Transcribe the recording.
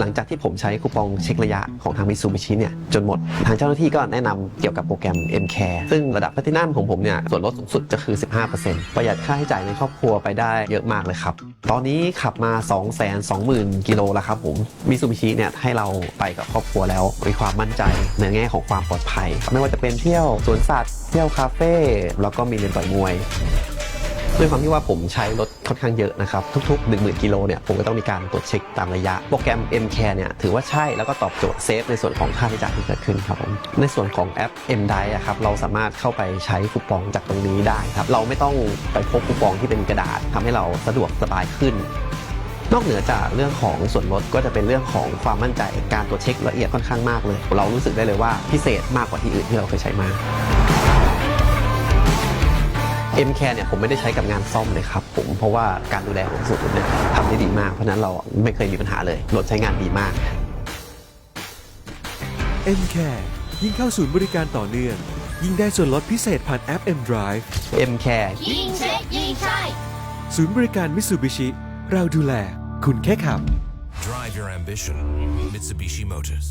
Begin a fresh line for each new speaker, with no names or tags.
หลังจากที่ผมใช้คูปองเช็คระยะของทางมิซูบิชิเนี่ยจนหมด ทางเจ้าหน้าที่ก็แนะนำเกี่ยวกับโปรแกรม M Care ซึ่งระดับ p l a t i n u m ของผมเนี่ยส่วนลดสูงสุดจะคือ 15%ประหยัดค่าใช้จ่ายในครอบครัวไปได้เยอะมากเลยครับ ตอนนี้ขับมา 220,000 กิโลแล้วครับผมมิซูบิชิเนี่ยให้เราไปกับครอบครัวแล้วมีความมั่นใจในแง่ของความปลอดภัย ไม่ว่าจะเป็นเที่ยวสวนสัตว์เที่ยวคาเฟ่แล้วก็มีเรียนต่อยมวย ด้วยความที่ว่าผมใช้รถค่อนข้างเยอะนะครับ ทุก ๆ 1 0,000กิโลเนี่ยผมก็ต้องมีการตรวจเช็คตามระยะ โปรแกรม M Care เนี่ยถือว่าใช่แล้วก็ตอบโจทย์เซฟในส่วนของค่าใช้จ่ายที่เกิดขึ้นครับผมในส่วนของแอป M d i อะครับเราสามารถเข้าไปใช้คูปองจากตรงนี้ได้ครับเราไม่ต้องไปพกคูปองที่เป็นกระดาษทำให้เราสะดวกสบายขึ้นนอกเหนือจากเรื่องของส่วนลดก็จะเป็นเรื่องของความมั่นใจการตรวจเช็คละเอียดค่อนข้างมากเลย เรารู้สึกได้เลยว่าพิเศษมากกว่าที่อื่นที่เราเคยใช้มา M Care เนี่ยผมไม่ได้ใช้กับงานซ่อมเลยครับผมเพราะว่าการดูแลของศูนย์เนี่ยทำได้ดีมาก เพราะฉะนั้นเราไม่เคยมีปัญหาเลยรถใช้งานดีมาก
M Care ยิ่งเข้าศูนย์บริการต่อเนื่อง ยิ่งได้ส่วนลดพิเศษผ่านแอป M Drive
M Care
ยิ่งเช็คยิ่งใช่
ศูนย์บริการมิ t ูบิชิเราดูแล คุณแค่ขับ
Drive your ambition. Mitsubishi Motors.